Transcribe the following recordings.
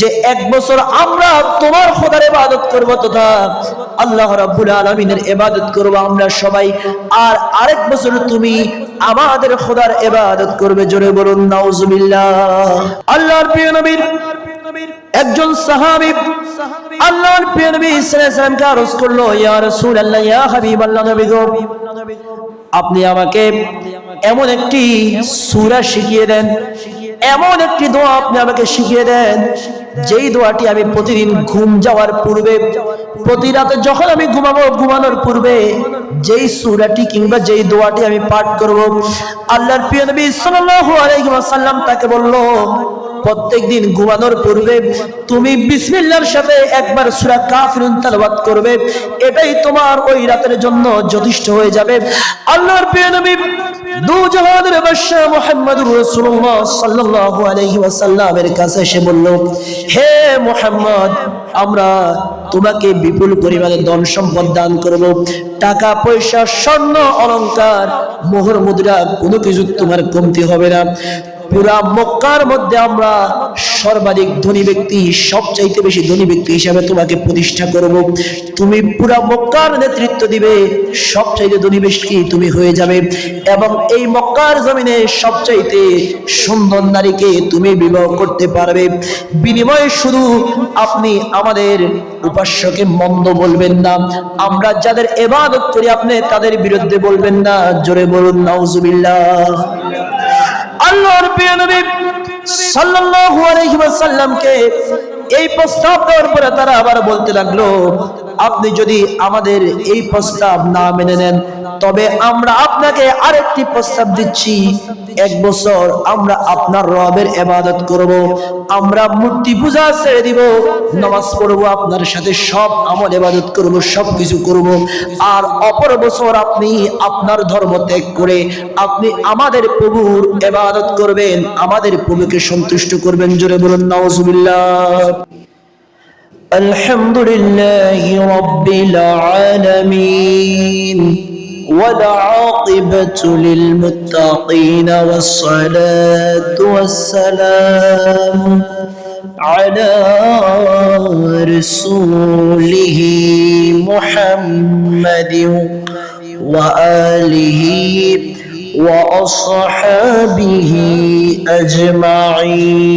যে এক বছর আমরা তোমার খোদার ইবাদত করব তথা আল্লাহ রাব্বুল আলামিনের ইবাদত করব আমরা সবাই। আর আরেক বছর তুমি আমাদের খোদার ইবাদত করবে, জোরে বলুন, নাউজুবিল্লাহ। আল্লাহর প্রিয় নবীর একজন সাহাবী আল্লাহর প্রিয় নবী সাল্লাল্লাহু আলাইহি করল, ইয়া রাসূলুল্লাহ, ইয়া হাবিবাল্লাহ, নবী গো, আপনি আমাকে এমন একটি সূরা শিখিয়ে দেন এমন একটি দোয়া আপনি আমাকে শিখিয়ে দেন, যেই দোয়াটি আমি প্রতিদিন ঘুম যাওয়ার পূর্বে, প্রতি রাতে যখন আমি ঘুমাবো, ঘুমানোর পূর্বে যেই সুরাটি কিংবা যেই দোয়াটি আমি পাঠ করব, আল্লাহর প্রিয় নবী সাল্লাল্লাহু আলাইহি ওয়াসাল্লাম তাকে বলল প্রত্যেকদিন ঘুমানোর পূর্বে তুমি বিসমিল্লাহর সাথে একবার সূরা কাফিরুন তেলাওয়াত করবে। এটাই তোমার ওই রাতের জন্য যথেষ্ট হয়ে যাবে। আল্লাহর প্রিয় নবী কাছে আমরা তোমাকে বিপুল পরিমাণে ধন সম্পদ দান করব। টাকা, পয়সা, স্বর্ণ, অলংকার, মোহর, মুদ্রা, কোনো কিছু তোমার কমতি হবে না। পুরা মক্কার মধ্যে আমরা সর্বাধিক ধনী ব্যক্তি, সবচাইতে বেশি ধনী ব্যক্তি হিসাবে তোমাকে প্রতিষ্ঠা করব। তুমি পুরা মক্কার নেতৃত্ব দিবে, সবচাইতে ধনী ব্যক্তি তুমি হয়ে যাবে এবং এই মক্কার জমিনে সবচাইতে সুন্দর নারীকে তুমি বিবাহ করতে পারবে। বিনিময়ে শুধু আপনি আমাদের উপাস্যকে মন্দ বলবেন না, আমরা যাদের এবাদত করি আপনি তাদের বিরুদ্ধে বলবেন না। জোরে বলুন, নাউজুবিল্লাহ। আল্লাহর প্রিয় নবী সাল্লাল্লাহু আলাইহি ওয়াসাল্লামকে এই প্রস্তাব দেওয়ার পরে তারা আবার বলতে লাগল, আপনি যদি আমাদের এই প্রস্তাব না মেনে নেন, তবে আমরা আপনাকে আরেকটি প্রস্তাব দিচ্ছি। এক বছর আমরা আপনার রবের এবাদত করব, আমরা মূর্তি পূজা ছেড়ে দিব, নামাজ পড়ব, আপনার সাথে সব আমল এবাদত করব সব কিছু করব। আর অপর বছর আপনি আপনার ধর্ম ত্যাগ করে আপনি আমাদের প্রভুর এবাদত করবেন, আমাদের প্রভুকে সন্তুষ্ট করবেন। জোরে বলুন, নাউজুবিল্লাহ। الحمد لله رب العالمين والعاقبة للمتقين والصلاة والسلام على رسوله محمد وآله وأصحابه أجمعين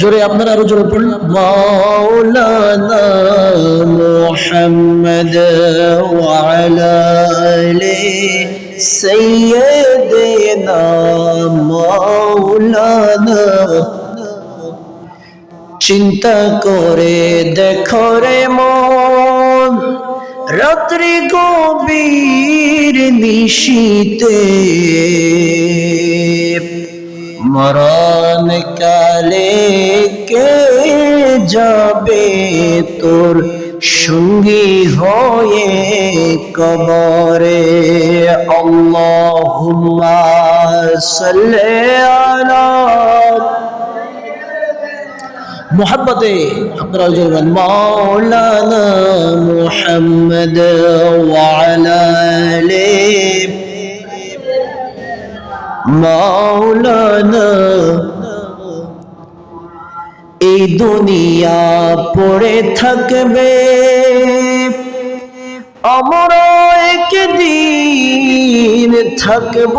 জোরে আপনারা আরও জোরে পড়ুন। মাওলানা মুহাম্মদ ওয়ালা আলি সাইয়্যিদিনা মাওলানা। চিন্তা করে দেখো রে মন, রাত্রি গভীর নিশীতে। মরণ কালে কে যাবে তোর সঙ্গী হয়ে কবরে? আল্লাহুম্মা সাল্লি আলা মোহাম্মতে আপনারা বলবেন মাওলানা মুহাম্মদ ওয়ালা আলিহি মাওলানা, এই দুনিয়া পড়ে থাকবে। আমরা একদিন থাকব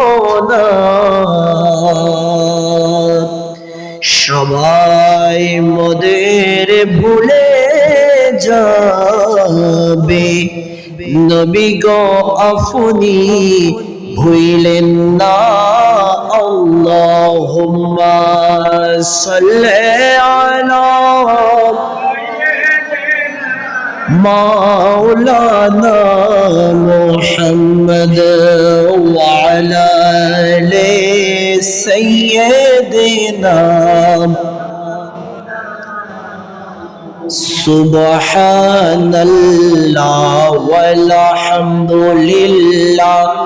না। সবাই মোদের ভুলে যাবে। নবী গো আপনি ভুইলেন না আল্লাহুম্মা সাল্লি আলা مولانا محمد وعلى آل سيدنا سبحان الله والحمد لله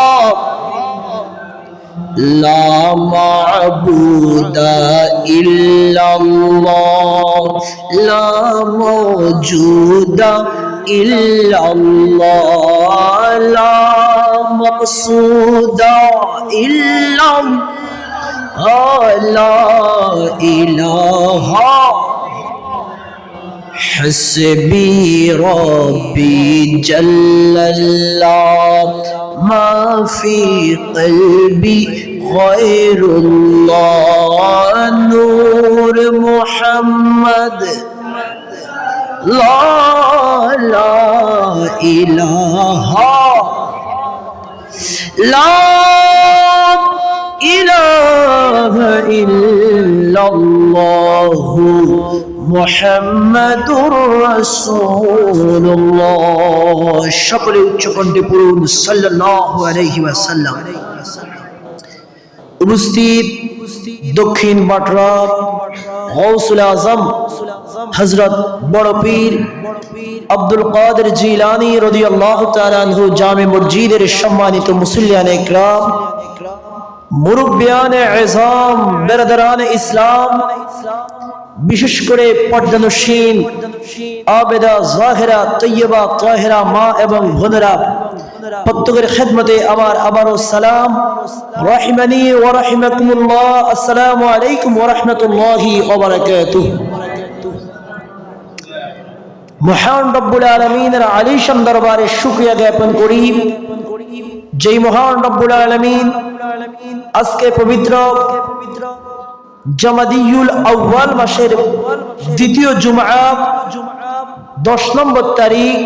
لا معبود إلا الله. لا موجود إلا الله. لا مقصود إلا الله. لا إله حسبي ربي جل الله. ما في قلبي غير الله. نور محمد. لا لا إله. لا إله إلا الله. মোহাম্মদুর রাসূলুল্লাহ সকলে উচ্চ কণ্ঠে পড়ুন সাল্লাল্লাহু আলাইহি ওয়াসাল্লাম উপস্থিত দক্ষিণ বাটরা গৌসুল আজম হযরত বড় পীর আব্দুল কাদের জিলানী রাদিয়াল্লাহু তাআলা আনহু জামে মসজিদের সম্মানিত মুসল্লিয়ান ইকরাম মুরব্বিয়ান এজাম বেরাদারান ইসলাম বিশেষ করে পর্দানুসীন, আবেদা, জাহেরা, তৈয়বা, তাহেরা, মা এবং বোনেরা, প্রত্যেকের খেদমতে আমার আবারও সালাম। রাহিমানি ওয়া রাহিমাকুমুল্লাহ। আসসালামু আলাইকুম ওয়া রাহমাতুল্লাহি ওয়া বারাকাতুহু। মহান রব্বুল আলামিনের আলিশান দরবারে শুকরিয়া জ্ঞাপন করি। যেই মহান রব্বুল আলামিন আজকে পবিত্র জামাদিউল আউয়াল মাসের দ্বিতীয় জুমআ, দশ নম্বর তারিখ,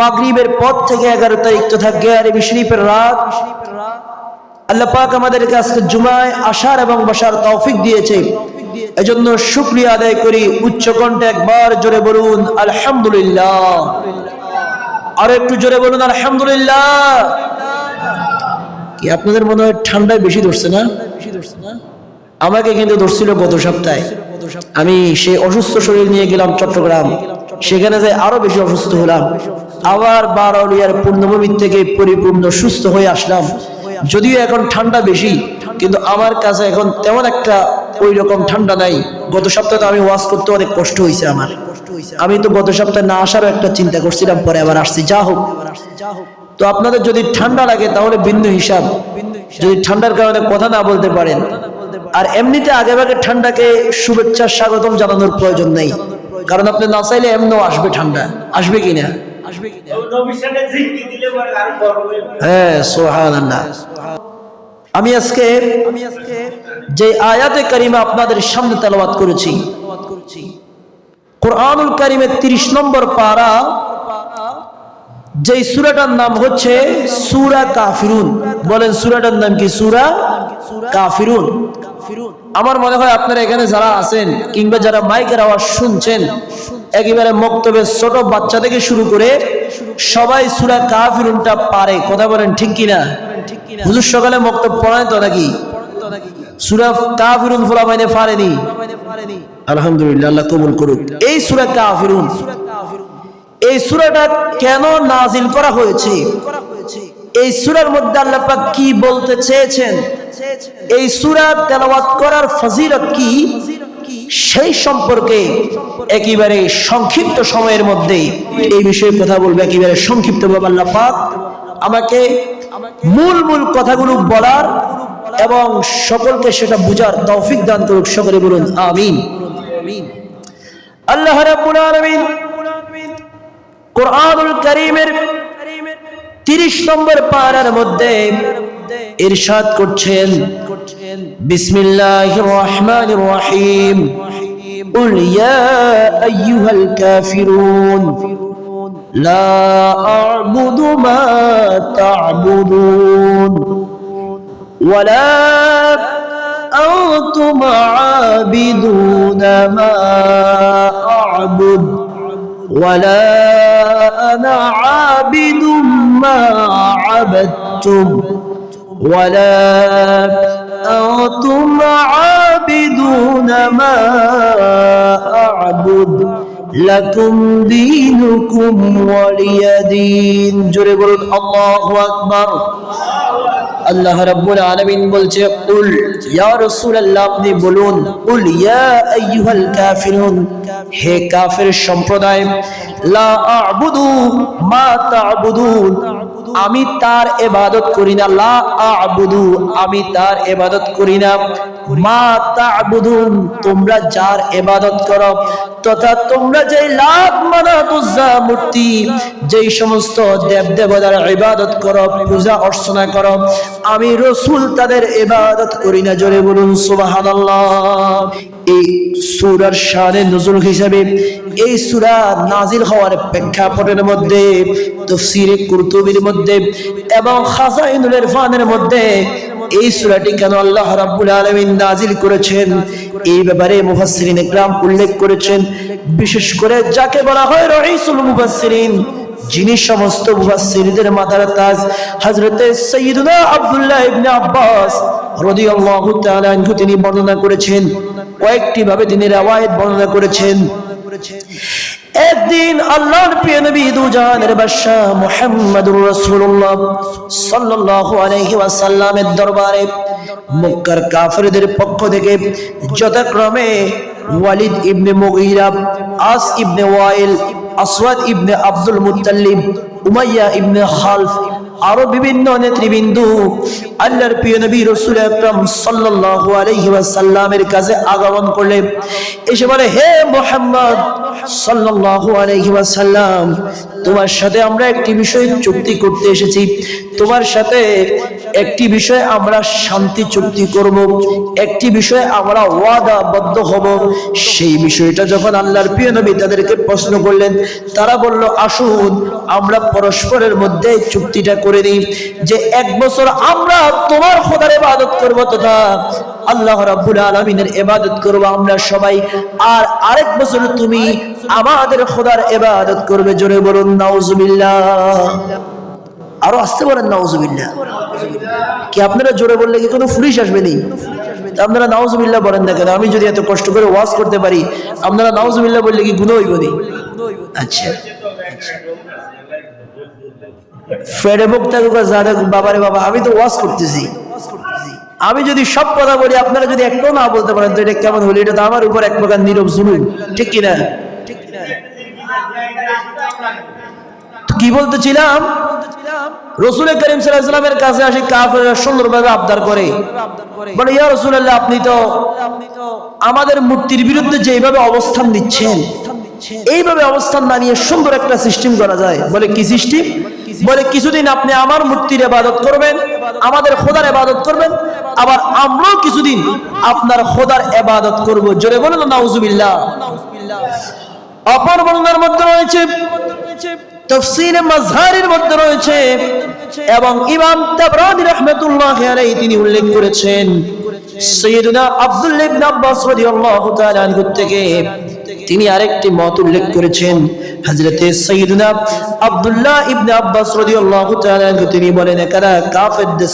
মাগরিবের পর থেকে এগারো তারিখ তথা গ্যারেবি শরীফের রাত আমাদেরকে আজকে জুমায় আসার এবং বসার তৌফিক দিয়েছে। এজন্য শুক্রিয়া আদায় করি। উচ্চ কণ্ঠে একবার জোরে বলুন, আলহামদুলিল্লাহ। আর একটু জোরে বলুন, আলহামদুলিল্লাহ। কি আপনাদের মনে হয় ঠান্ডায় বেশি ধরছে না বেশি ধরছে না? আমাকে কিন্তু ধরছিল গত সপ্তাহে। আমি সেই অসুস্থ শরীর নিয়ে গেলাম চট্টগ্রাম। সেখানে যাই আরও বেশি অসুস্থ হলাম। আবার বারোলিয়ার পূর্ণভূমির থেকে পরিপূর্ণ সুস্থ হয়ে আসলাম। যদিও এখন ঠান্ডা বেশি, কিন্তু আমার কাছে এখন তেমন একটা ওই রকম ঠান্ডা নাই। গত সপ্তাহে তো আমি ওয়াশ করতে অনেক কষ্ট হয়েছে আমার। আমি তো গত সপ্তাহে না আসারও একটা চিন্তা করছিলাম, পরে আবার আসছি। যা হোক। তো আপনাদের যদি ঠান্ডা লাগে, তাহলে বিন্দু হিসাব। যদি ঠান্ডার কারণে কথা না বলতে পারেন আর এমনিতে আগে ভাগে ঠান্ডাকে শুভেচ্ছা, স্বাগতম জানানোর প্রয়োজন নেই। কারণ আপনি না চাইলে এমনও আসবে ঠান্ডা। আসবে আসবে কিনা হ্যাঁ আমি আজকে যে আয়াতে কারিমা আপনাদের সামনে তেলাওয়াত করেছি, কোরআনুল কারিমের 30 নম্বর পারা, যেই সূরাটার নাম হচ্ছে সুরা কাফিরুন। বলেন, সুরাটার নাম কি? সুরা কাফিরুন। আমার মনে হয় আপনারা এখানে যারা আছেন কিংবা যারা মাইকের আওয়াজ শুনছেন, একেবারে মক্তবের ছোট বাচ্চা থেকে শুরু করে সবাই সূরা কাফিরুনটা পারে। কথা বলেন ঠিক কিনা? হুজুর সকালে মক্তব পড়ায় তো নাকি? সূরা কি বলতে চেয়েছেন? এই সূরা তেলাওয়াত করার ফজিলত কি? সেই সম্পর্কে একেবারে সংক্ষিপ্ত সময়ের মধ্যে এই বিষয়ে কথা বলবে। একেবারে সংক্ষিপ্ত আল্লাহ পাক আমাকে মূল মূল কথাগুলো বলার এবং সকলকে সেটা বুঝার তৌফিক দান করুক। সকলে বলুন, আমিন। আল্লাহ রাব্বুল আলামিন কোরআনুল কারীমের 30 নম্বর পারার মধ্যে ইরশাদ করছেন বিসমিল্লাহির রহমানির রহিম قل يا أيها الكافرون لا أعبد ما تعبدون ولا أنتم عابدون ما أعبد ولا أنا عابد ما عبدتم ولا أنتم عابدون ما أعبد لكم دينكم ولي دين جرب الله أكبر আল্লাহ রাব্বুল আলামিন বলছে কুল ইয়া রাসূলুল্লাহ আপনি বলুন কুল ইয়া আইয়ুহাল কাফিরুন হে কাফির সম্প্রদায় লা আ'বুদু মা তা'বুদুন আমি তার এবাদত করি না লা আ'বুদু আমি তার এবাদত করি না। তোমরা যার ইবাদত করো, তথা তোমরা মানাত মূর্তি, যেই সমস্ত দেব দেবতার ইবাদত পূজা অর্চনা আমি রসুল তাদের ইবাদত করি না, জোরে বলুন এই সূরার শানে নজরুল হিসাবে, এই সূরা নাজিল হওয়ার প্রেক্ষাপটের মধ্যে, তাফসীরে কুরতুবির মধ্যে এবং খাজাইনুল ইরফানের মধ্যে, এই সূরাটি কেন আল্লাহ রাব্বুল আলামিন নাজিল করেছেন। এই ব্যাপারে মুফাসসিরিন ইকরাম উল্লেখ করেছেন, বিশেষ করে যাকে বলা হয় রাইসুল মুফাসসিরিন, যিনি সমস্ত মুফাসসিরদের মাথার তাজ, হযরতে সাইয়্যিদুনা আব্দুল্লাহ ইবনে আব্বাস রাদিয়াল্লাহু তাআলা আনহু তিনি বর্ণনা করেছেন। কয়েকটি ভাবে তিনি রওয়ায়াত বর্ণনা করেছেন। একদিন আল্লাহর প্রিয় নবী দুজাহানের বাদশাহ মুহাম্মদুর রাসূলুল্লাহ সাল্লাল্লাহু আলাইহি ওয়াসাল্লামের দরবারে মক্কার কাফেরদের পক্ষ থেকে যথাক্রমে Walid ibn Mughira, As ibn Wail, Aswad ibn Abdul Muttalib, Umayya ibn Khalaf আরও বিভিন্ন নেতৃবৃন্দ আল্লাহর প্রিয় নবী রসুল আকরাম সাল্লাল্লাহু আলাইহি ওয়াসাল্লামের কাছে আগমন করলেন এসে বলে, হে মোহাম্মদ সাল্লাল্লাহু আলাইহি ওয়াসাল্লাম, তোমার সাথে আমরা একটি বিষয় চুক্তি করতে এসেছি। তোমার সাথে একটি বিষয় আমরা শান্তি চুক্তি করব, একটি বিষয় আমরা ওয়াদাবদ্ধ হব। সেই বিষয়টা যখন আল্লাহর প্রিয় নবী তাদেরকে প্রশ্ন করলেন, তারা বলল, আসুন, আমরা পরস্পরের মধ্যে চুক্তিটা দিই যে এক বছর আমরা তোমার খোদার ইবাদত করব তথা আল্লাহ রাব্বুল আলামিনের ইবাদত করব আমরা সবাই। আর আরেক বছর তুমি আমাদের খোদার ইবাদত করবে, জোরে বলুন, নাউজুবিল্লাহ। আরও আসতে পারেন নাউজুবিল্লাহ। কি আপনারা জোরে বললে কি কোনো পুলিশ আসবে নি? আপনারা নাউজুবিল্লাহ বলেন না কেন? আমি যদি এত কষ্ট করে ওয়াজ করতে পারি, আপনারা নাউজুবিল্লাহ বললে কি গুণ হইব নি? আচ্ছা। ফেডে বক্তা বাবারে বাবা, আমি তো ওয়াজ করতেছি। আমি যদি সব কথা বলি, আপনারা যদি একটাও না বলতে পারেন, তো এটা কেমন হলো? এটা তো আমার উপর এক প্রকার নীরব জুলুম। ঠিক কিনা? কি বলতেছিলাম? রসুল করিম সাল্লামের কাছে আসে কাফেররা সুন্দরভাবে আবদার করে। বলে, ইয়া রসুল্লাহ আপনি তো আমাদের মূর্তির বিরুদ্ধে যেভাবে অবস্থান দিচ্ছেন এইভাবে অবস্থান না নিয়ে সুন্দর একটা সিস্টেম করা যায়। বলে, কি সিস্টেম বলে কিছুদিন আপনি আমার মূর্তির ইবাদত করবেন, আমাদের খোদার ইবাদত করবেন, আবার আমরাও কিছুদিন আপনার খোদার ইবাদত করব। জোরে বলেন, নাউজুবিল্লাহ। অপর বর্ণনার মধ্যে রয়েছে মধ্যে রয়েছে, এবং ইমাম তাবরানি আলাইহি তিনি উল্লেখ করেছেন, সৈয়দনা আব্দুল্লাহ ইবনে আব্বাস রাদিয়াল্লাহু তাআলা থেকে। তিনি আরেকটি মত উল্লেখ করেছেন। হযরতে সৈয়দনা আব্দুল্লাহ ইবনে আব্বাস রাদিয়াল্লাহু তাআলা তিনি বলেন একারা কাফেরদের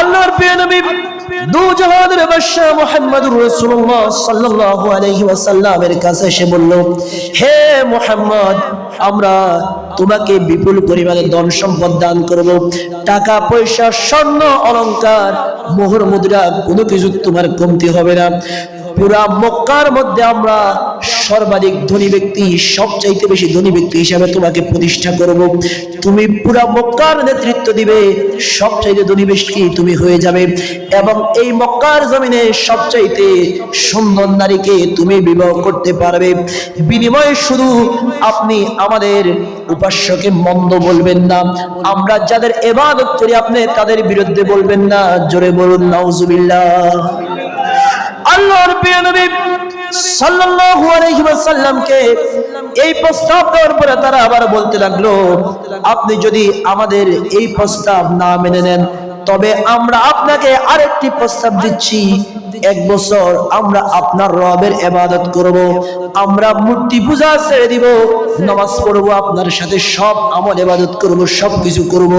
আল্লাহর প্রিয় নবী বাদশা মুহাম্মদুর রাসূলুল্লাহ সাল্লাল্লাহু আলাইহি ওয়াসাল্লামের কাছে বলল, হে মুহাম্মদ, আমরা তোমাকে বিপুল পরিমাণে ধন সম্পদ দান করব। টাকা, পয়সা, স্বর্ণ, অলংকার, মোহর, মুদ্রা, কোনো কিছু তোমার কমতি হবে না। পুরা মক্কার মধ্যে আমরা সর্বাধিক ধনী ব্যক্তি, সবচাইতে বেশি ধনী ব্যক্তি হিসাবে তোমাকে প্রতিষ্ঠা করব। তুমি পুরা মক্কার নেতৃত্ব দিবে, সবচাইতে ধনী ব্যক্তি তুমি হয়ে যাবে এবং এই মক্কার জমিনে সবচাইতে সুন্দর নারীকে তুমি বিবাহ করতে পারবে। বিনিময়ে শুধু আপনি আমাদের উপাস্যকে মন্দ বলবেন না, আমরা যাদের এবাদত করি আপনি তাদের বিরুদ্ধে বলবেন না। জোরে বলুন, নাউজুবিল্লাহ। আল্লাহর প্রিয় নবী সাল্লাল্লাহু আলাইহি ওয়াসাল্লামকে এই প্রস্তাব দেওয়ার পরে তারা আবার বলতে লাগল, আপনি যদি আমাদের এই প্রস্তাব না মেনে নেন, তবে আমরা আপনাকে আরেকটি প্রস্তাব দিচ্ছি। এক বছর আমরা আপনার রবের এবাদত করব। আমরা মূর্তি পূজা ছেড়ে দিব, নামাজ পড়ব, আপনার সাথে সব আমল এবাদত করব, সব কিছু করব।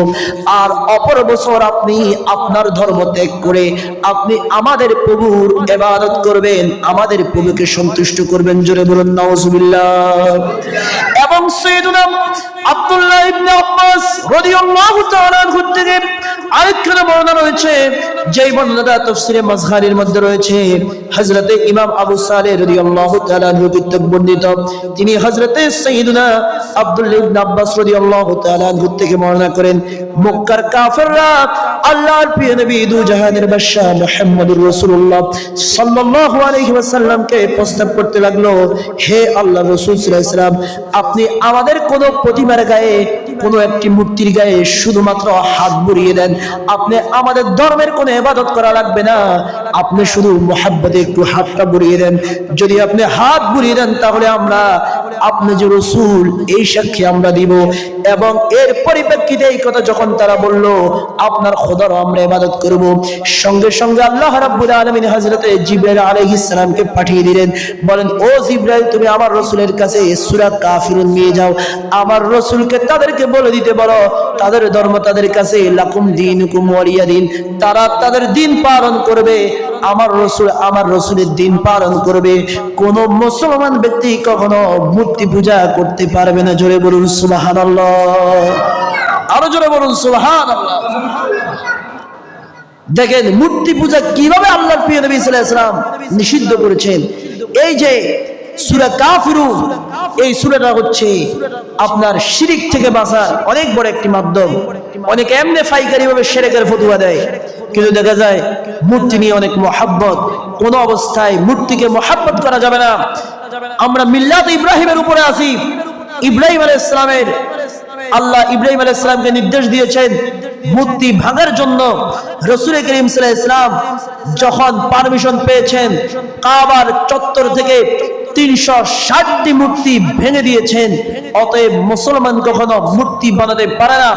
আর অপর বছর আপনি আপনার ধর্ম ত্যাগ করে আপনি আমাদের প্রভুর এবাদত করবেন, আমাদের প্রভুকে সন্তুষ্ট করবেন। জোরে বলুন, নাউজুবিল্লাহ। এবং সৈয়দুনা আব্দুল্লাহ ইবনে আব্বাস রাদিয়াল্লাহু তাআলা আনহু থেকে আরেকখানে বর্ণনা রয়েছে, যেই বর্ণনাটা তাফসিরে মাজহারির মধ্যে রয়েছে। হযরতে ইমাম আবু সালেহ রাদিয়াল্লাহু তাআলা আনহু তিনি হযরতে সাইয়্যিদুনা আব্দুল্লাহ ইবনে আব্বাস থেকে করেন, মক্কার আল্লাহর প্রিয় নবী দু জাহানের বাদশা মুহাম্মদুর রাসূলুল্লাহ সাল্লাল্লাহু আলাইহি ওয়াসাল্লামকে প্রস্তাব করতে লাগল, হে রাসূল সাল্লাল্লাহু আলাইহি ওয়াসাল্লাম, আপনি আমাদের কোন প্রতিমার গায়ে, কোন একটি মূর্তির গায়ে শুধুমাত্র হাত বুলিয়ে দেন। আপনি আমাদের ধর্মের কোনো ইবাদত করা লাগবে না। আপনি শুধু মোহাব্বতে একটু হাতটা বুলিয়ে দেন। যদি আপনি হাত বুলিয়ে দেন, তাহলে আমরা আপনি যে রসুল, এই সাক্ষী আমরা দিব। এবং এর পরিপ্রেক্ষিতে এই কথা যখন তারা বলল, আপনার খোদার আমরা ইবাদত করব। সঙ্গে সঙ্গে আল্লাহ রাব্বুল আলামিন হযরতে জিবরাইল আলাইহিস সালামকে পাঠিয়ে দিলেন। বলেন, ও জিবরাইল, তুমি আমার রসুলের কাছে সূরা কাফিরুন নিয়ে যাও। আমার রসুলকে তাদেরকে বলে দিতে বলো তাদের ধর্ম তাদের কাছে, লাকুম দিনুকুম ওয়ালিয়া দিন তারা তাদের দিন পালন করবে। আমার রসুল আমার রসুলের দিন পালন করবে। কোন মুসলমান ব্যক্তি কখনো মূর্তি পূজা করতে পারবে না। জোরে বলুন সুবাহান আরও জোরে বলুন সুবাহান দেখেন, মূর্তি পূজা কীভাবে আল্লাহর প্রিয় নবী সাল্লাহ ইসলাম নিষিদ্ধ করেছেন? এই যে সূরা কাফিরুন, এই সূরাটা হচ্ছে আপনার শিরিক থেকে বাঁচার অনেক বড় একটি মাধ্যম। অনেক এমনি ফাইকারি ভাবে শিরকের ফতোয়া দেয়। কিন্তু দেখা যায়, মূর্তি নিয়ে অনেক মহাব্বত। কোন অবস্থায় মূর্তিকে মহাব্বত করা যাবে না। আমরা মিল্লাত ইব্রাহিমের উপরে আছি। ইব্রাহিম আলাইহিস ইসলামের আল্লাহ ইব্রাহিম আলাইহিস ইসলামকে নির্দেশ দিয়েছেন, মূর্তি ভাঙার জন্য রসুল করিম আলাইহি ইসলাম যখন পারমিশন পেয়েছেন, কাবার চত্বর থেকে তিনশো ষাটটি মূর্তি ভেঙে দিয়েছেন। অতএব মুসলমান কখনো মূর্তি বানাতে পারে না।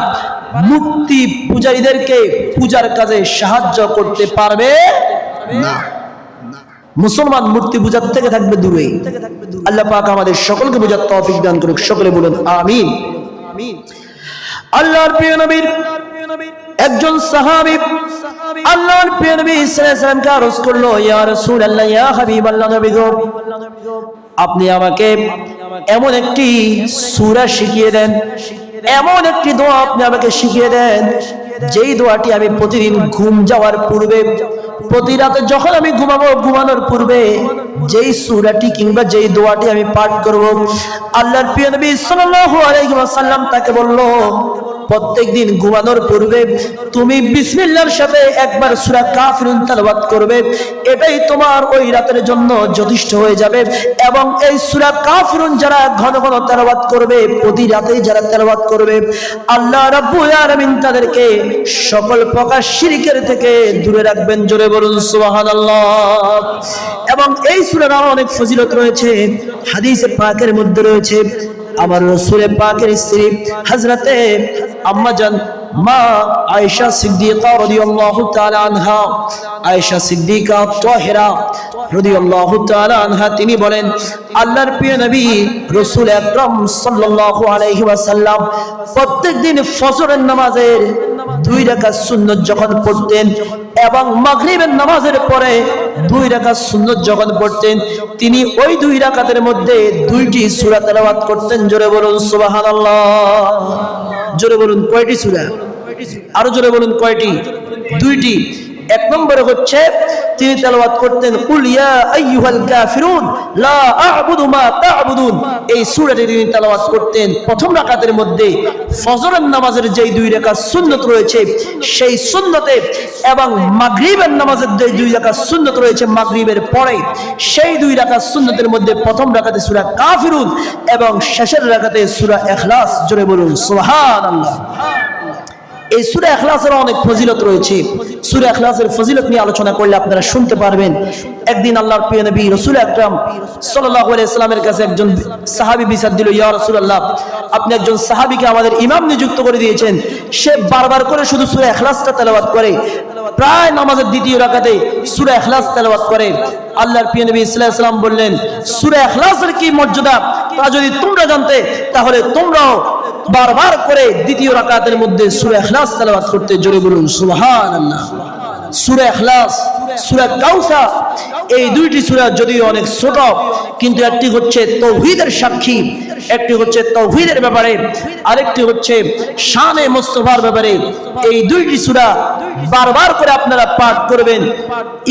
মূর্তি পূজারীদেরকে পূজার কাজে সাহায্য করতে পারবে? না। মুসলমান মূর্তি পূজার থেকে থাকবে দূরে। আল্লাহ পাক আমাদের সকলকে পূজার তৌফিক দান করুক। সকলে বলুন আমিন। আল্লাহর প্রিয় নবীর একজন সাহাবী আল্লাহর প্রিয় নবী সাল্লাল্লাহু আলাইহি ওয়াসাল্লামকে আরজ করল, ইয়া ইয়া হাবিবাল্লাহ নবী গো আপনি আমাকে এমন একটি সূরা শিখিয়ে দেন, এমন একটি দোয়া আপনি আমাকে শিখিয়ে দেন, যেই দোয়াটি আমি প্রতিদিন ঘুম যাওয়ার পূর্বে, প্রতি রাতে যখন আমি ঘুমাবো, ঘুমানোর পূর্বে যেই সূরাটি কিংবা যেই দোয়াটি আমি পাঠ করব, আল্লাহর প্রিয় নবী সাল্লাল্লাহু আলাইহি ওয়াসাল্লাম তাকে বলল প্রত্যেকদিন ঘুমানোর পূর্বে তুমি বিসমিল্লাহর সাথে একবার সূরা কাফিরুন তেলাওয়াত করবে। এটাই তোমার ওই রাতের জন্য যথেষ্ট হয়ে যাবে এবং এই সূরা কাফিরুন যারা ঘন ঘন তেলাওয়াত করবে, প্রতি রাতেই যারা তেলাওয়াত করবে, আল্লাহ রাব্বুল আলামিন তাদেরকে সকল প্রকার শিরকের থেকে দূরে রাখবেন। জোরে বলুন, সুবহানাল্লাহ। এবং এই সূরার অনেক ফজিলত রয়েছে হাদিসে পাকের মধ্যে রয়েছে। আমার রসুলে পাকের স্ত্রী হজরতে আম্মাজান মা আয়েশা সিদ্দিকা রাদিয়াল্লাহু তাআলা আনহা, আয়েশা সিদ্দিকা তাহেরা রাদিয়াল্লাহু তাআলা আনহা, তিনি বলেন, আল্লাহর প্রিয় নবী রাসূল আকরাম সাল্লাল্লাহু আলাইহি ওয়াসাল্লাম প্রত্যেকদিন ফজরের নামাজের দুই রেখা শূন্য যখন পড়তেন এবং মাগরিবের নামাজের পরে দুই রেখা শূন্য যখন পড়তেন, তিনি ওই দুই রাখাতের মধ্যে দুইটি সুরা তেলাবাদ করতেন। জোরে বলুন সুবাহান জোরে বলুন, কয়টি সুরা? আরও জোরে বলুন, কয়টি? দুইটি। এক নম্বরে হচ্ছে তিনি তেলাওয়াত করতেন, কুল ইয়া লা আ'বুদু মা তা'বুদুন। এই সূরাটি তিনি তেলাওয়াত করতেন। প্রথম রাকাতের মধ্যে ফজরের নামাজের যেই দুই রাকাত সুন্নত রয়েছে, সেই সুন্নতে এবং মাগরিবের নামাজের যে দুই রাকাত সুন্নত রয়েছে, মাগরিবের পরে সেই দুই রাকাত সুন্নতের মধ্যে প্রথম রাকাতে সূরা কাফিরুন এবং শেষের রাকাতে সূরা ইখলাস। জোরে বলুন, সুবহানাল্লাহ। এই সুরা এখলাসের অনেক ফজিলত রয়েছে। সুরা এখলাসের ফজিলত নিয়ে আলোচনা করলে আপনারা শুনতে পারবেন। একদিন আল্লাহর প্রিয় নবী রসুল আকরাম সাল্লাল্লাহু আলাইহি সাল্লামের কাছে একজন সাহাবী বিচার দিল, ইয়া রাসূলুল্লাহ, আপনি একজন সাহাবীকে আমাদের ইমাম নিযুক্ত করে দিয়েছেন। সে বারবার করে শুধু সুরে এখলাসটা তেলাওয়াত করে। প্রায় নামাজের দ্বিতীয় রাখাতে সুরা এখলাস তেলবাস করে। আল্লাহর প্রিয় নবী ইসলাম বললেন, সুরা এখলাসের কি মর্যাদা? তা যদি তোমরা জানতে, তাহলে তোমরাও বারবার করে দ্বিতীয় রাকাতের মধ্যে সুরে এখলাস তেলবাস করতে জোরে বলুন সুহান সুরা ইখলাস সূরা কাউসার এই দুইটি সূরা যদিও অনেক ছোট, কিন্তু একটি হচ্ছে তৌহিদের সাক্ষী, একটি হচ্ছে তৌহিদের ব্যাপারে, আরেকটি হচ্ছে শানে মুস্তফার ব্যাপারে। এই দুইটি সূরা বারবার করে আপনারা পাঠ করবেন।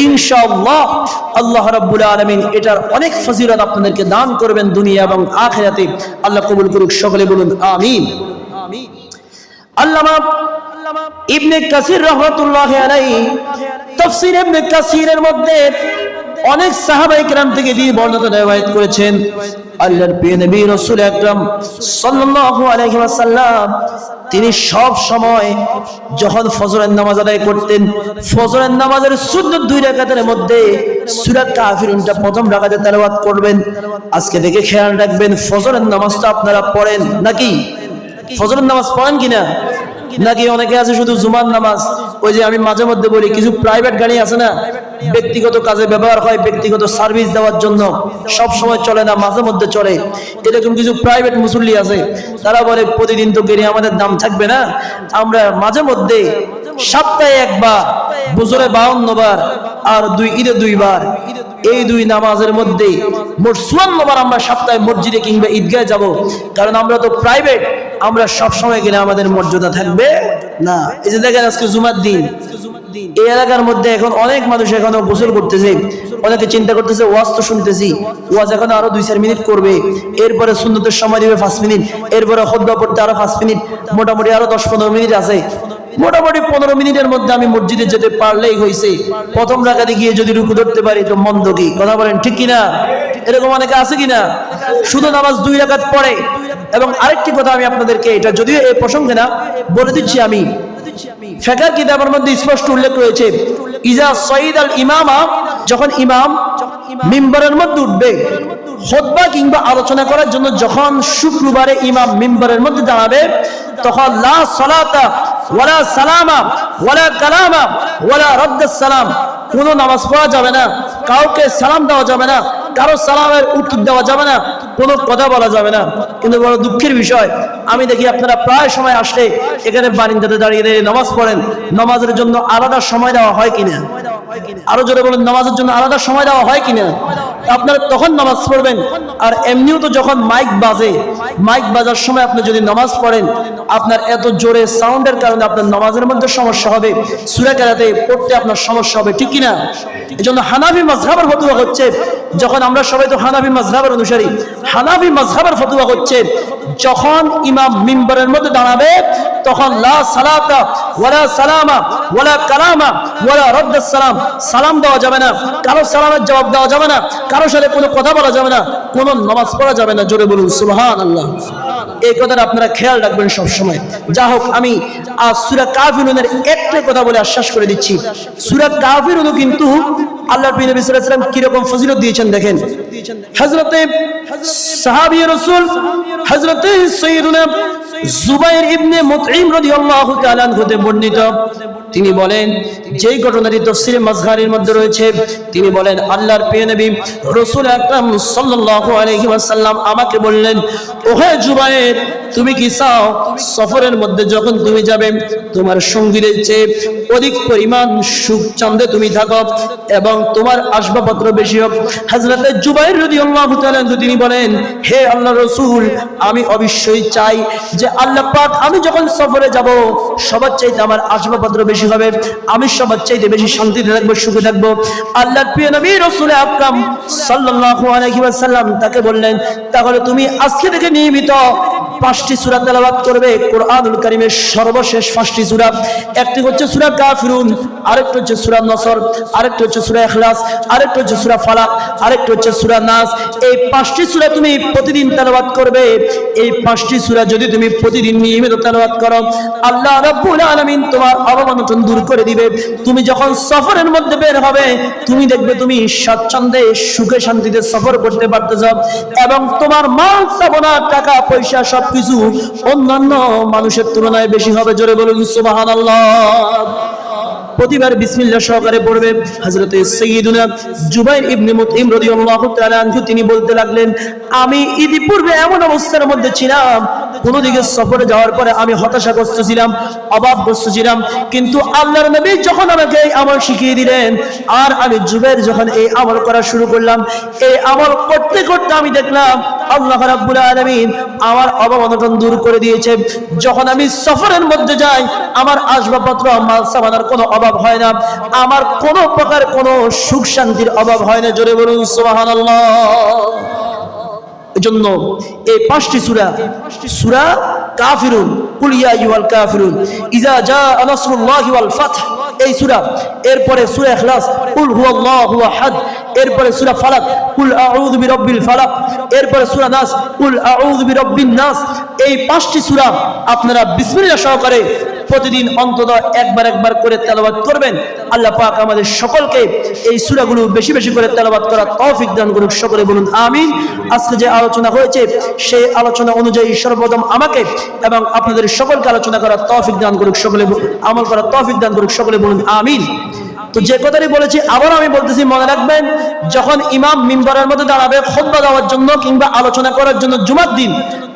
ইনশাআল্লাহ আল্লাহ রাব্বুল আলামিন এটার অনেক ফজিলত আপনাদেরকে দান করবেন দুনিয়া এবং আখিরাতে। আল্লাহ কবুল করুক, সকলে বলুন, আমিন। আল্লামা ইবনে কাসির রহমাতুল্লাহ আলাইহি তাফসীর ইবনে কাসিরের মধ্যে অনেক সাহাবায়ে কেরাম থেকে তিনি বর্ণনা রিওয়ায়াত করেছেন। আল্লাহর প্রিয় রাসূল আকরাম সাল্লাল্লাহু আলাইহি ওয়াসাল্লাম তিনি সব সময় যখন ফজরের নামাজ আদায় করতেন, ফজরের নামাজের সুন্নত দুই রাকাতের মধ্যে সূরা কাফিরুনটা প্রথম রাকাতে তেলাওয়াত করবেন। আজকে থেকে খেয়াল রাখবেন, ফজরের নামাজটা আপনারা পড়েন নাকি? ফজরের নামাজ পড়েন কিনা? নাকি অনেকে আছে শুধু জুমার নামাজ? ওই যে আমি মাঝে মধ্যে বলি, কিছু প্রাইভেট গাড়ি আছে না? ব্যক্তিগত কাজে ব্যবহার হয়, ব্যক্তিগত সার্ভিস দেওয়ার জন্য। সব সময় চলে না, মাঝে মধ্যে চলে। এরকম কিছু প্রাইভেট মুসল্লি আছে। তারা বলে, প্রতিদিন তো গেড়ি আমাদের দাম থাকবে না। আমরা মাঝে মধ্যে সপ্তাহে একবার, বছরে বাউন্ন বার আর দুই ঈদে দুইবার। এই দুই নামাজের মধ্যে মোট চুয়ান্ন বার আমরা সপ্তাহে মসজিদে কিংবা ঈদগাহে যাব। কারণ আমরা তো প্রাইভেট, আমরা সব সময় গেলে আমাদের মর্যাদা থাকবে না। এই যে দেখেন আজকে জুমার দিন। এই এলাকার মধ্যে এখন অনেক মানুষ এখনও গোসল করতেছে। অনেকে চিন্তা করতেছে, ওয়াজ তো শুনতেছি। ওয়াজ এখন আরও দুই চার মিনিট করবে। এরপরে সুন্নতের সময় দিবে পাঁচ মিনিট। এরপরে খদ্দ পড়তে আরও পাঁচ মিনিট। মোটামুটি আরও দশ পনেরো মিনিট আছে। মোটামুটি পনেরো মিনিটের মধ্যে আমি মসজিদে যেতে পারলেই হয়েছে। প্রথম রাখাতে গিয়ে যদি রুকু ধরতে পারি, তো মন্দ কি? কথা বলেন, ঠিক কিনা? এরকম অনেকে আছে কিনা? শুধু নামাজ দুই রাখাত পড়ে। এবং আরেকটি কথা আমি আপনাদেরকে, এটা যদিও এই প্রসঙ্গে না, বলে দিচ্ছি আমি। ফেকার কিতাবের মধ্যে স্পষ্ট উল্লেখ রয়েছে, ইজা সঈদ আল ইমামা যখন ইমাম মিম্বরের মধ্যে উঠবে কিংবা আলোচনা করার জন্য যখন শুক্রবারে ইমাম মিম্বরের মধ্যে দাঁড়াবে, তখন লা সলাতা ওয়ালা সালামা ওয়ালা কালামা ওয়ালা রদ্দাস সালাম, কোনো নামাজ পড়া যাবে না, কাউকে সালাম দেওয়া যাবে না, কারও সালামের উত্তর দেওয়া যাবে না কোনো কথা বলা যাবে না। কিন্তু বড় দুঃখের বিষয়, আমি দেখি আপনারা প্রায় সময় আসলে এখানে বারিন্দাতে দাঁড়িয়ে দাঁড়িয়ে নামাজ পড়েন। নামাজের জন্য আলাদা সময় দেওয়া হয় কিনা? আরও জোরে বলেন, নামাজের জন্য আলাদা সময় দেওয়া হয় কিনা? আপনারা তখন নামাজ পড়বেন। আর এমনিও তো যখন মাইক বাজে, মাইক বাজার সময় আপনি যদি নামাজ পড়েন, আপনার এত জোরে সাউন্ডের কারণে আপনার নামাজের মধ্যে সমস্যা হবে সুরা কেরাতে পড়তে আপনার সমস্যা হবে, ঠিক কিনা? এই জন্য হানাবি মাজহাবের ফতুয়া হচ্ছে, যখন আমরা সবাই তো হানাবি মাজহাবের অনুসারী হানাবি মাজহাবের ফতুয়া হচ্ছে যখন ইমাম মিম্বরের মধ্যে দাঁড়াবে, তখন লা সালাতা, ওয়ালা সালামা, ওয়ালা কালামা, ওয়ালা রদ্দাস সালাম সালাম দেওয়া যাবে না। কারও সালামের জবাব দেওয়া যাবে না। কারও সাথে কোনো কথা বলা যাবে না। কোনো নামাজ পড়া যাবে না। জোরে বলুন সুবহান আল্লাহ এই কথাটা আপনারা খেয়াল রাখবেন সব সময় যা হোক, আমি আজ সুরা কাফিরুনের একটা কথা বলে আশ্বাস করে দিচ্ছি। সুরা কাফিরুনও কিন্তু আল্লাহর নবী সাল্লাল্লাহু আলাইহি ওয়াসাল্লাম কি রকম ফজিলত দিয়েছেন দেখেন? হযরতে সাহাবী রাসূল, হযরতে সাইয়্যিদুনা জুবাইর ইবনে মুতঈম রাদিয়াল্লাহু তাআলা হতে বর্ণিত। তিনি বলেন, যেই ঘটনাটি তফসিরে মাজহারির মধ্যে রয়েছে, তিনি বলেন, আল্লাহর প্রিয় নবী রাসূল আকরাম সাল্লাল্লাহু আলাইহি ওয়াসাল্লাম আমাকে বললেন, ওহে জুবাইর তুমি কি চাও সফরের মধ্যে যখন তুমি যাবে, তোমার সঙ্গীদের চেয়ে অধিক পরিমাণ সুখ চান্দে তুমি থাকো এবং তোমার আসবাবপত্র বেশি হোক। হযরতে জুবাইর রাদিয়াল্লাহু তাআলা তিনি বলেন, হে আল্লাহ রাসূল, আমি অবশ্যই চাই যে আল্লাহ পাক, আমি যখন সফরে যাব, সবার চাইতে আমার আসবাবপত্র বেশি বেশি হবে। আমি সবার চাইতে বেশি শান্তিতে থাকব, সুখে থাকব। আল্লাহ প্রিয় নবী রসুল আকরাম সাল্লাল্লাহু আলাইহি ওয়াসাল্লাম তাকে বললেন, তাহলে তুমি আজকে থেকে নিয়মিত পাঁচটি সূরা তেলাওয়াত করবে। কোরআনুল কারীমের সর্বশেষ পাঁচটি সূরা। একটি হচ্ছে সূরা কাফিরুন, আরেকটি হচ্ছে সূরা নসর, আরেকটি হচ্ছে সূরা ইখলাস, আরেকটি হচ্ছে সূরা ফালাক, আরেকটি হচ্ছে সূরা নাস। এই পাঁচটি সূরা তুমি প্রতিদিন তেলাওয়াত করবে। এই পাঁচটি সুরা যদি তুমি প্রতিদিন নিয়মিত তেলাওয়াত করো, আল্লাহ রাব্বুল আলামিন তোমার অবমাননা দূর করে দিবে। তুমি যখন সফরের মধ্যে বের হবে, তুমি দেখবে তুমি স্বচ্ছন্দে, সুখে শান্তিতে সফর করতে পারতেছ এবং তোমার মাল সাবনা টাকা, পয়সা সবকিছু অন্যান্য মানুষের তুলনায় বেশি হবে। জোরে বলুন, সুবহানাল্লাহ। প্রতিবার বিসমিল্লাহ সহকারে পড়বে। হযরত সাইয়্যিদুনা জুবাইর ইবনে মুতইম রাদিয়াল্লাহু তাআলা তিনি বলতে লাগলেন, আমি ইতিপূর্বে এমন অবস্থার মধ্যে ছিলাম কোন দিকে সফরে যাওয়ার পরে আমি হতাশাগ্রস্ত ছিলাম অভাবগ্রস্ত ছিলাম কিন্তু আল্লাহর নবী যখন আমাকে এই আমল শিখিয়ে দিলেন, আর আমি জুবাইর যখন এই আমল করা শুরু করলাম, এই আমল করতে করতে আমি দেখলাম, আল্লাহ রাব্বুল আলামিন আমার অভাব-অনটন দূর করে দিয়েছে। যখন আমি সফরের মধ্যে যাই, আমার আসবাবপত্র, মাল সামানের কোনো অভাব হয় না। আমার কোনো প্রকার কোনো সুখ শান্তির অভাব হয় না। জোরে বলুন, সুবহানাল্লাহ। এজন্য এই পাঁচটি সূরা সূরা কাফিরুন, কুল ইয়া কাফিরুন ইজা জা নাসরুল্লাহি ওয়াল ফাতহ, এই সূরা, এরপরে সূরা ইখলাস, কুল হুয়াল্লাহু আহাদ, এরপরে সূরা ফালাক, কুল আউযু বিরাব্বিল ফালাক, এরপরে সূরা নাস, কুল আউযু বিরাব্বিন নাস, এই পাঁচটি সূরা আপনারা বিসমিল্লাহ সহকারে প্রতিদিন অন্তত একবার একবার করে তেলাওয়াত করবেন। আল্লাহ পাক আমাদের সকলকে এই সূরাগুলো বেশি বেশি করে তেলাওয়াত করার তৌফিক দান করুক। সকলে বলুন, আমিন। আজকে যে আলোচনা হয়েছে, সেই আলোচনা অনুযায়ী সর্বপ্রথম আমাকে এবং আপনাদের সকলকে আলোচনা করার তৌফিক দান করুক। সকলে আমল করার তৌফিক দান করুক। সকলে বলুন, আমিন। তো যে কথাটি বলেছি, আবার আমি বলতেছি, মনে রাখবেন, যখন ইমাম মিম্বরের মধ্যে দাঁড়াবে খোদ্া দেওয়ার জন্য কিংবা আলোচনা করার জন্য জুমার দিন,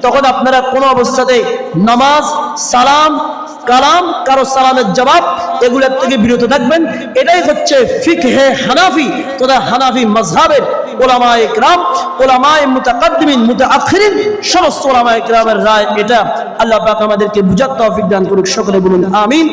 তখন আপনারা কোনো অবস্থাতে নামাজ, সালাম কালাম, কারও সালামের জবাব এগুলোর থেকে বিরত থাকবেন। এটাই হচ্ছে ফিকহে হানাফি তোদের হানাফি মজহাবের ওলামায়ে ইকরাম ওলামায় মুতাকাদ্দিমিন, মুতাআখিরিন, সমস্ত ওলামায় ইকরামের রায় এটা। আল্লাহ পাক আমাদেরকে বুঝার তৌফিক দান করুক, সকলে বলুন আমিন।